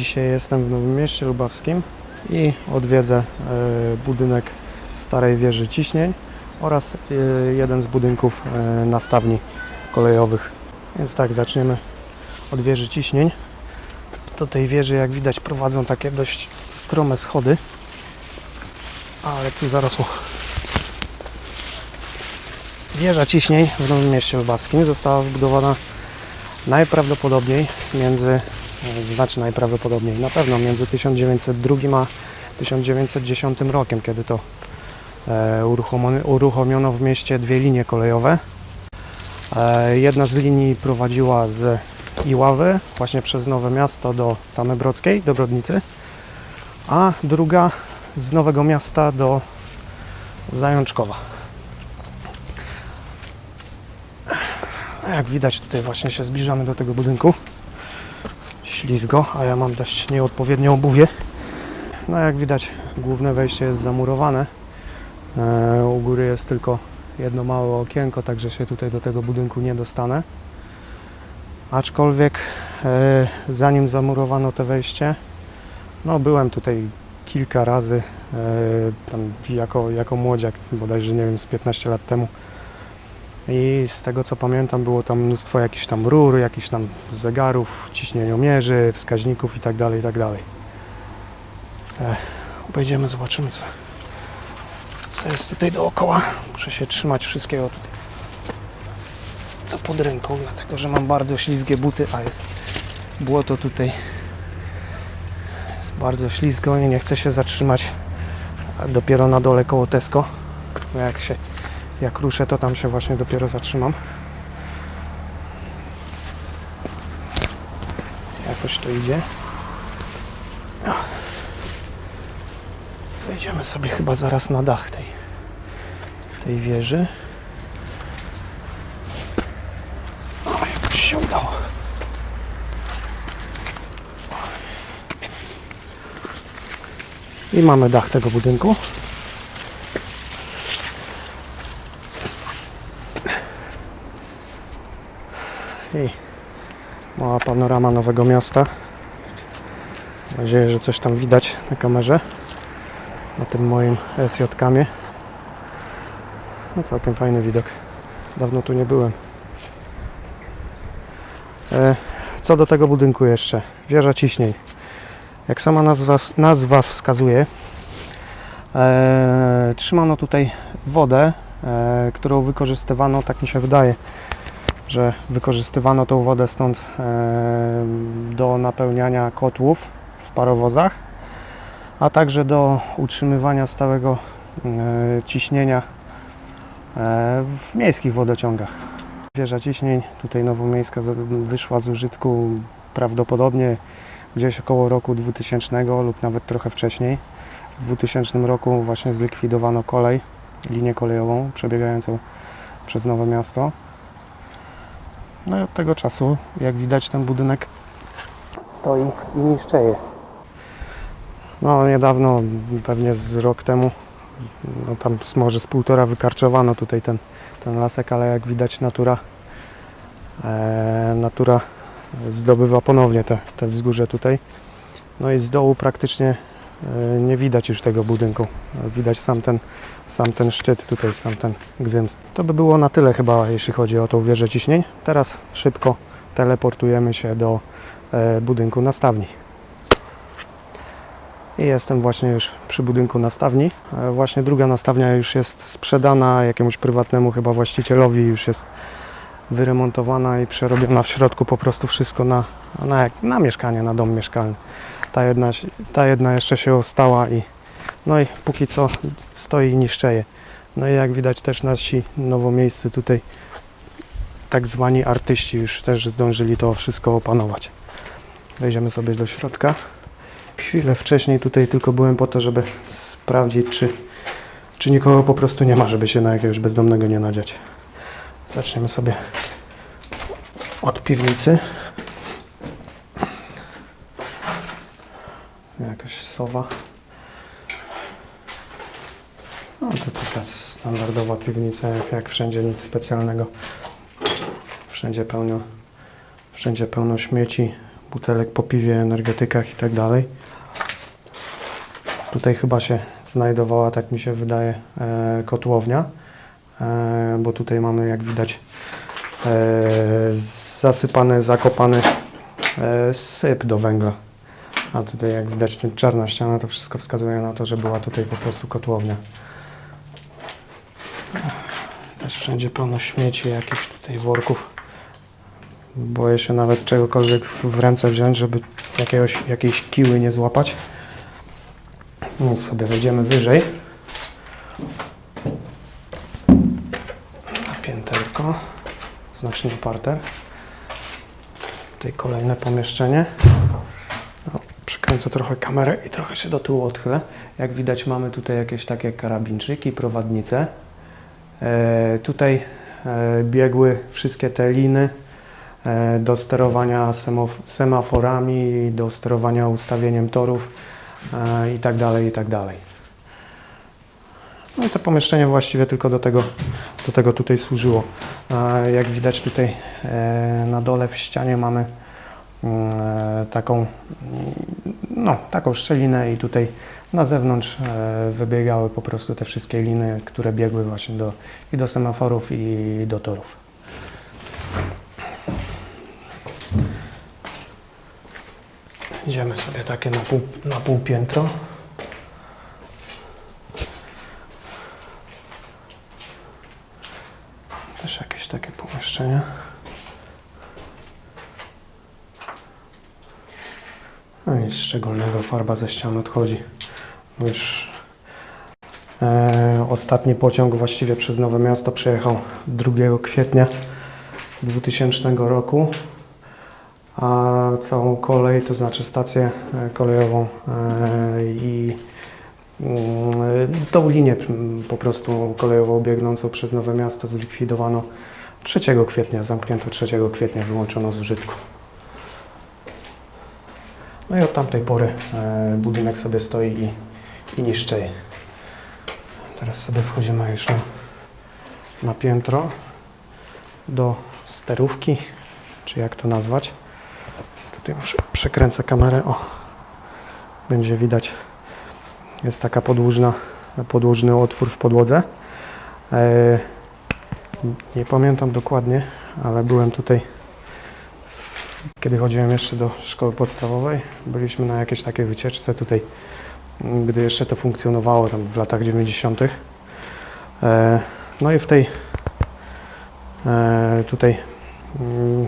Dzisiaj jestem w Nowym Mieście Lubawskim i odwiedzę e, budynek starej wieży ciśnień oraz e, jeden z budynków e, nastawni kolejowych. Więc tak, zaczniemy od wieży ciśnień. Do tej wieży, jak widać, prowadzą takie dość strome schody, ale tu zarosło. Wieża ciśnień w Nowym Mieście Lubawskim została wybudowana najprawdopodobniej między znaczy najprawdopodobniej, na pewno między 1902 a 1910 rokiem, kiedy to e, uruchomiono, w mieście dwie linie kolejowe. E, jedna z linii prowadziła z Iławy, właśnie przez Nowe Miasto do Tamy Brockiej, do Brodnicy, a druga z Nowego Miasta do Zajączkowa. Jak widać, tutaj właśnie się zbliżamy do tego budynku ślizgo, a ja mam dość nieodpowiednie obuwie. No jak widać główne wejście jest zamurowane. E, u góry jest tylko jedno małe okienko, także się tutaj do tego budynku nie dostanę. Aczkolwiek e, zanim zamurowano to wejście, no byłem tutaj kilka razy e, tam jako, jako młodziak, bodajże nie wiem, z 15 lat temu. I z tego co pamiętam, było tam mnóstwo jakichś tam rur, jakichś tam zegarów, ciśnieniomierzy, wskaźników itd. itd. E, obejdziemy, zobaczymy co, co jest tutaj dookoła. Muszę się trzymać wszystkiego tutaj, co pod ręką, dlatego że mam bardzo ślizgie buty, a jest błoto tutaj. Jest bardzo ślizgo i nie chcę się zatrzymać dopiero na dole koło Tesco. Jak się jak ruszę, to tam się właśnie dopiero zatrzymam. Jakoś to idzie. Wejdziemy sobie chyba zaraz na dach tej, tej wieży. O, jakoś się udało. I mamy dach tego budynku. I mała panorama Nowego Miasta. Mam nadzieję, że coś tam widać na kamerze na tym moim SJ kamie. No całkiem fajny widok. Dawno tu nie byłem. E, co do tego budynku jeszcze? Wieża ciśnień. Jak sama nazwa, nazwa wskazuje, e, trzymano tutaj wodę, e, którą wykorzystywano, tak mi się wydaje, że wykorzystywano tą wodę stąd e, do napełniania kotłów w parowozach, a także do utrzymywania stałego e, ciśnienia e, w miejskich wodociągach. Wieża ciśnień tutaj nowomiejska wyszła z użytku prawdopodobnie gdzieś około roku 2000 lub nawet trochę wcześniej. W 2000 roku właśnie zlikwidowano kolej, linię kolejową przebiegającą przez Nowe Miasto. No od tego czasu, jak widać, ten budynek stoi i niszczeje. No niedawno, pewnie z rok temu, no tam może z półtora wykarczowano tutaj ten, ten lasek, ale jak widać natura, e, natura zdobywa ponownie te, te wzgórze tutaj. No i z dołu praktycznie nie widać już tego budynku. Widać sam ten, sam ten szczyt tutaj, sam ten gzym. To by było na tyle chyba, jeśli chodzi o tą wieżę ciśnień. Teraz szybko teleportujemy się do e, budynku nastawni. I jestem właśnie już przy budynku nastawni. E, właśnie druga nastawnia już jest sprzedana jakiemuś prywatnemu chyba właścicielowi, już jest wyremontowana i przerobiona w środku po prostu wszystko na, na, na mieszkanie, na dom mieszkalny. Ta jedna, ta jedna jeszcze się ostała i no i póki co stoi i niszczeje. No i jak widać też nasi nowomiejscy tutaj tak zwani artyści już też zdążyli to wszystko opanować. Wejdziemy sobie do środka. Chwilę wcześniej tutaj tylko byłem po to, żeby sprawdzić, czy, czy nikogo po prostu nie ma, żeby się na jakiegoś bezdomnego nie nadziać. Zaczniemy sobie od piwnicy. Jakaś sowa. No to taka standardowa piwnica, jak, jak wszędzie, nic specjalnego. Wszędzie pełno, wszędzie pełno śmieci, butelek po piwie, energetykach i tak dalej. Tutaj chyba się znajdowała, tak mi się wydaje, e, kotłownia, e, bo tutaj mamy, jak widać, e, zasypany, zakopany syp do węgla. A tutaj, jak widać, ten czarna ściana, to wszystko wskazuje na to, że była tutaj po prostu kotłownia. Też wszędzie pełno śmieci, jakichś tutaj worków. Boję się nawet czegokolwiek w ręce wziąć, żeby jakiegoś, jakiejś kiły nie złapać. Więc sobie wejdziemy wyżej. Na pięterko. Znacznie parter. Tutaj kolejne pomieszczenie. Przykręcę trochę kamerę i trochę się do tyłu odchylę. Jak widać mamy tutaj jakieś takie karabinczyki, prowadnice. E, tutaj e, biegły wszystkie te liny e, do sterowania semaforami, do sterowania ustawieniem torów e, i tak dalej, i tak dalej. No i to pomieszczenie właściwie tylko do tego, do tego tutaj służyło. E, Jak widać tutaj e, na dole w ścianie mamy taką, mm, no, taką szczelinę i tutaj na zewnątrz e, wybiegały po prostu te wszystkie liny, które biegły właśnie do, i do semaforów i do torów. Idziemy sobie takie na pół, na pół piętro. Też jakieś takie pomieszczenia. No nic szczególnego, farba ze ścian odchodzi. Już e, ostatni pociąg właściwie przez Nowe Miasto przejechał 2 kwietnia 2000 roku, a całą kolej, to znaczy stację e, kolejową e, i mm, tą linię po prostu kolejową biegnącą przez Nowe Miasto zlikwidowano 3 kwietnia, zamknięto 3 kwietnia, wyłączono z użytku. No i od tamtej pory e, budynek sobie stoi i, i niszczeje. Teraz sobie wchodzimy już na, na piętro do sterówki, czy jak to nazwać. Tutaj może przekręcę kamerę. O, będzie widać. Jest taka podłużna, podłużny otwór w podłodze. E, nie pamiętam dokładnie, ale byłem tutaj kiedy chodziłem jeszcze do szkoły podstawowej, byliśmy na jakiejś takiej wycieczce tutaj, gdy jeszcze to funkcjonowało tam w latach 90. E, No i w tej e, tutaj mm,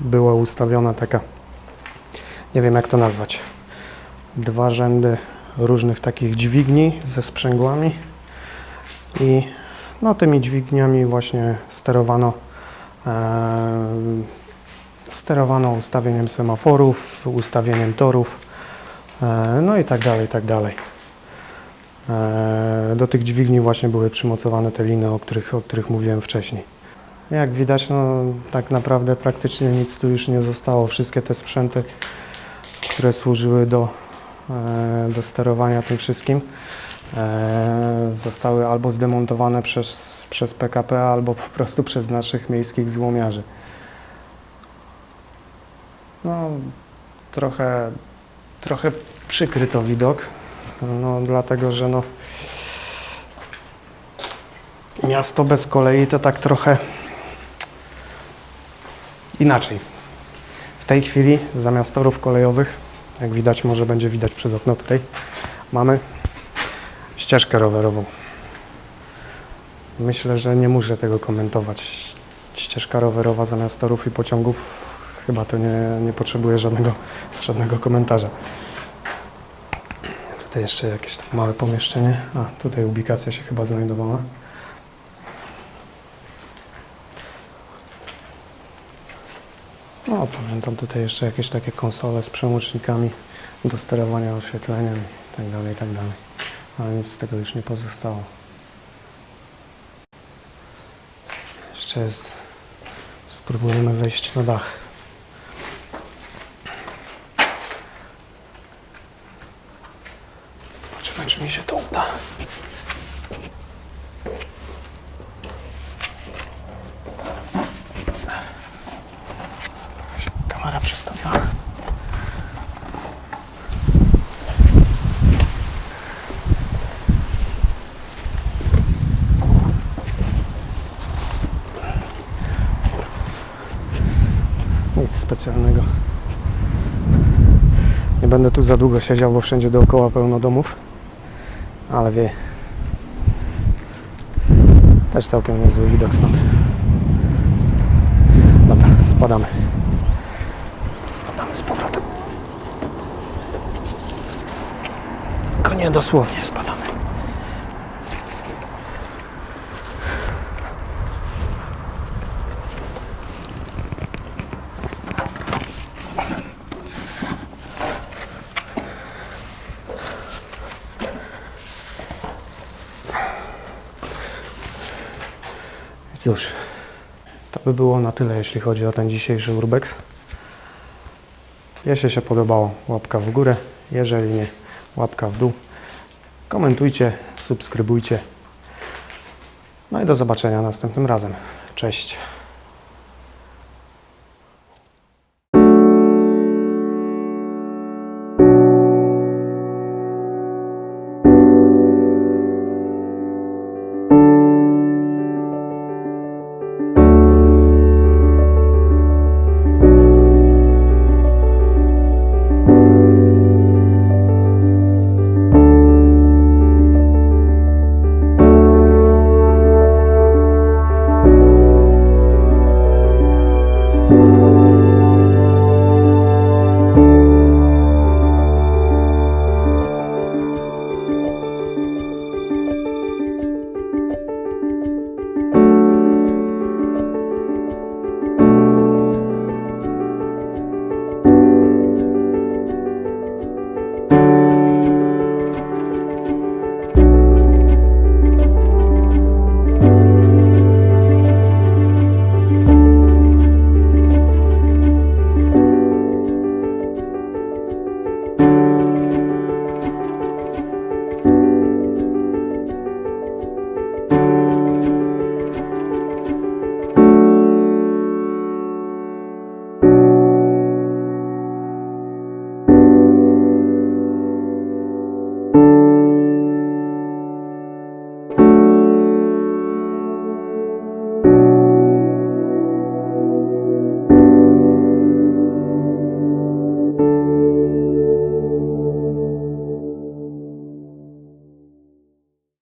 była ustawiona taka, nie wiem jak to nazwać, dwa rzędy różnych takich dźwigni ze sprzęgłami i no tymi dźwigniami właśnie sterowano e, sterowano ustawieniem semaforów, ustawieniem torów, e, no i tak dalej, i tak dalej. E, Do tych dźwigni właśnie były przymocowane te liny, o których, o których mówiłem wcześniej. Jak widać, no tak naprawdę praktycznie nic tu już nie zostało. Wszystkie te sprzęty, które służyły do, e, do sterowania tym wszystkim, zostały albo zdemontowane przez, przez PKP, albo po prostu przez naszych miejskich złomiarzy. No, trochę, trochę przykry to widok, no, dlatego że no, miasto bez kolei to tak trochę inaczej. W tej chwili zamiast torów kolejowych, jak widać, może będzie widać przez okno tutaj, mamy ścieżkę rowerową. Myślę, że nie muszę tego komentować. Ścieżka rowerowa zamiast torów i pociągów chyba to nie, nie potrzebuje żadnego, żadnego komentarza. Tutaj jeszcze jakieś małe pomieszczenie. A, tutaj ubikacja się chyba znajdowała. O, pamiętam tutaj jeszcze jakieś takie konsole z przełącznikami do sterowania oświetleniem i tak dalej, i tak dalej. Ale nic z tego już nie pozostało. Jeszcze jest... Spróbujemy wejść na dach. czy mi się to uda. Kamera przestawiona. Nic specjalnego. Nie będę tu za długo siedział, bo wszędzie dookoła pełno domów. Ale wie. Też całkiem niezły widok stąd. Dobra, spadamy. Spadamy z powrotem. Tylko nie dosłownie spadamy. I Cóż, to by było na tyle, jeśli chodzi o ten dzisiejszy urbex. Jeśli się podobało, łapka w górę. Jeżeli nie, łapka w dół. Komentujcie, subskrybujcie. No i do zobaczenia następnym razem. Cześć.